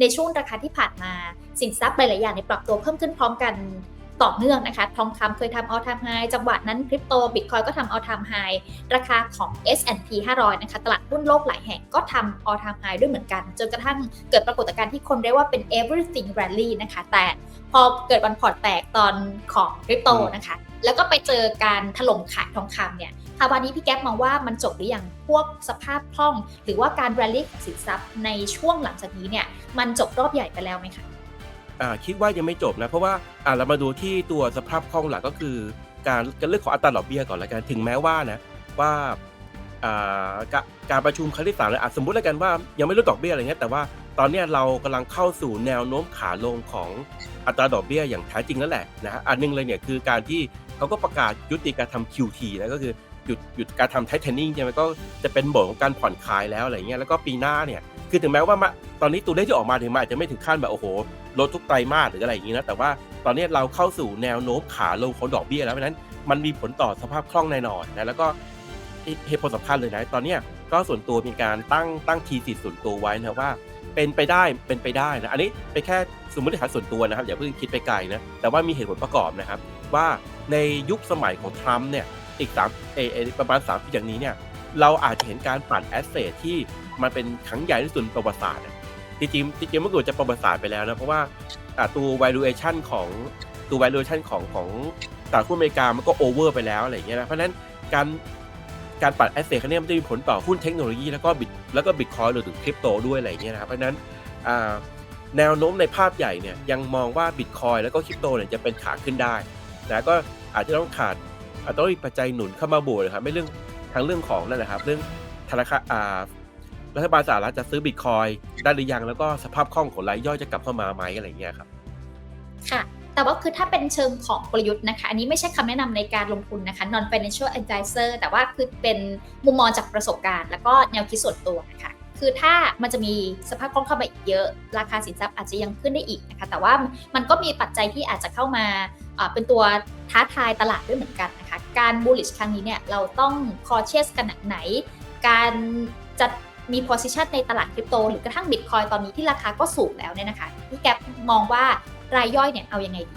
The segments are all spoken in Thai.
ในช่วงราคาที่ผ่านมาสินทรัพย์หลายๆอย่างในยปรับตัวเพิ่มขึ้นพร้อมกันต่อเนื่องนะคะ ทองคำเคยทำ all time high จังหวะนั้นคริปโตบิตคอยก็ทำ all time high ราคาของ S&P 500 นะคะ ตลาดหุ้นโลกหลายแห่งก็ทำ all time high ด้วยเหมือนกัน จนกระทั่งเกิดปรากฏการณ์ที่คนเรียกว่าเป็น everything rally นะคะ แต่พอเกิดวันพอร์ตแตกตอนของคริปโตนะคะ แล้วก็ไปเจอการถล่มขายทองคำเนี่ย ภาวะนี้พี่แก๊ปมองว่ามันจบหรือยังพวกสภาพคล่อง หรือว่าการ rally ของสินทรัพย์ในช่วงหลังจากนี้เนี่ยมันจบรอบใหญ่ไปแล้วไหมคะคิดว่ายังไม่จบนะ เพราะว่าเรามาดูที่ตัวสภาพคล่องหลักก็คือ การกรเรื่องของอัตราดอกเบี้ยก่อนละกันถึงแม้ว่านะว่าการประชุมครั้งที่สามเลยอะสมมติแล้วกันว่ายังไม่ลดดอกเบี้ยอะไรเงี้ยแต่ว่าตอนนี้เรากำลังเข้าสู่แนวโน้มขาลงของอัตราดอกเบี้ยอย่างแท้จริงแล้วแหละนะฮะอันหนึงเลยเนี่ยคือการที่เขาก็ประกาศยุติการทำ QT นะก็คือ หยุดหยุดการทำไทเทนิ่งใช่ไหมก็จะเป็นโหมดของการผ่อนคลายแล้วอะไรเงี้ยแล้วก็ปีหน้าเนี่ยคือถึงแม้ว่ามาตอนนี้ตัวเลขที่ออกมาถึงมันอาจจะไม่ถึงขั้นแบบโอ้โหลดทุกไตรมาสหรืออะไรอย่างนี้นะแต่ว่าตอนนี้เราเข้าสู่แนวโน้มขาลงของดอกเบี้ยแล้วเพราะนั้นมันมีผลต่อสภาพคล่องแน่นอนนะแล้วก็เหตุผลสำคัญเลยนะตอนเนี้ยก็ส่วนตัวมีการตั้งตั้งทีสิส่วนตัวไว้นะว่า เป็นไปได้เป็นไปได้นะอันนี้เป็นแค่สมมติฐานส่วนตัวนะครับอย่าเพิ่งคิดไปไกลนะแต่ว่ามีเหตุผลประกอบนะครับ ว่าในยุคสมัยของทรัมป์เนี่ย อีกสามเอเอประมาณสามปีอย่างนี้เนี่ยเราอาจจะเห็นการปั่นแอสเซทที่มันเป็นครั้งใหญ่ที่สุดในประวัติศาสตร์จริงๆจริงเมื่อก่อนจะประวัติศาสตร์ไปแล้วนะเพราะว่าตัว valuation ของตัว valuation ของของตลาดหุ้นอเมริกามันก็ over ไปแล้วอะไรอย่างเงี้ยนะเพราะฉะนั้นการการปัด asset ครั้งนี้มันจะมีผลต่อหุ้นเทคโนโลยีแล้วก็บิตแล้วก็บิตคอยหรือถึงคริปโตด้วยอะไรอย่างเงี้ยนะครับเพราะฉะนั้นแนวโน้มในภาพใหญ่เนี่ยยังมองว่าบิตคอยแล้วก็คริปโตเนี่ยจะเป็นขาขึ้นได้แต่ก็อาจจะต้องขาด อาจจะต้องมีปัจจัยหนุนเข้ามาบวกนะครับไม่เรื่องทั้งเรื่องของนั่นแหละครับ เรื่องธนาคารอ่ารัฐบาลสหรัฐจะซื้อบิตคอยได้หรือยังแล้วก็สภาพคล่องของรายย่อยจะกลับเข้ามาไหมอะไรอย่างเงี้ยครับ ค่ะ แต่ว่าคือถ้าเป็นเชิงของกลยุทธ์นะคะ อันนี้ไม่ใช่คำแนะนำในการลงทุนนะคะ non financial advisor แต่ว่าคือเป็นมุมมองจากประสบการณ์ แล้วก็แนวคิดส่วนตัวนะคะ คือถ้ามันจะมีสภาพคล่องเข้ามาอีกเยอะ ราคาสินทรัพย์อาจจะยังขึ้นได้อีกนะคะ แต่ว่ามันก็มีปัจจัยที่อาจจะเข้ามาเป็นตัวท้าทายตลาดด้วยเหมือนกันนะคะ การ bullish ครั้งนี้เนี่ยเราต้อง cautious ขนาดไหน การจะมี position ในตลาดคริปโต หรือกระทั่งบิตคอยตอนนี้ที่ราคาก็สูงแล้วเนี่ยนะคะพี่แก๊ปมองว่ารายย่อยเนี่ยเอายังไงดี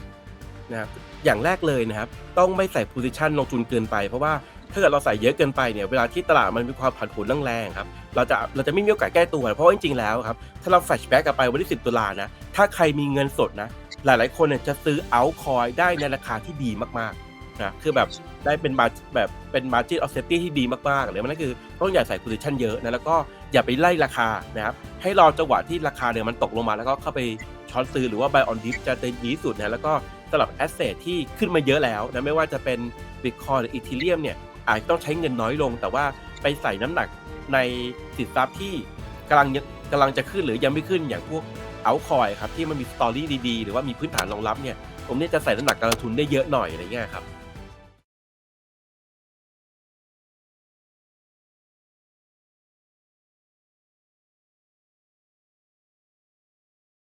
นะครับอย่างแรกเลยนะครับ ต้องไม่ใส่ position ลงทุนเกินไป เพราะว่า ถ้าเกิดเราใส่เยอะเกินไปเนี่ยเวลาที่ตลาดมันมีความผันผวนแรงๆครับเราจะเราจะไม่มีโอกาสแก้ตัวเพราะว่าจริงๆแล้วครับถ้าเราแฟลชแบ็กกลับไปวันที่ 10 ตุลานะถ้าใครมีเงินสดนะหลายๆคนเนี่ยจะซื้อเอาคอยได้ในราคาที่ดีมากๆนะคือแบบได้เป็นมาแบบเป็น margin of safety ที่ดีมากๆเลยมันนั่นคือต้องอย่าใส่ position เยอะนะแล้วก็อย่าไปไล่ราคานะครับให้รอจังหวะที่ราคาเนี่ยมันตกลงมาแล้วก็เข้าไปช้อนซื้อหรือว่า buy on dip จะดีที่สุดนะแล้วก็สำหรับแอสเซทที่ขึ้นมาเยอะแล้วนะไม่ว่าจะเป็น Bitcoin หรือ Ethereum เนี่ย อาจจะต้องใช้เงินน้อยลง แต่ว่าไปใส่น้ำหนักในสินทรัพย์ที่กำลังกำลังจะขึ้นหรือยังไม่ขึ้นอย่างพวกเอาคอยครับที่มันมีสตอรี่ดีๆ หรือว่ามีพื้นฐานรองรับเนี่ยผมเนี่ยจะใส่น้ำหนักการลงทุนได้เยอะหน่อยอะไรเงี้ยครับ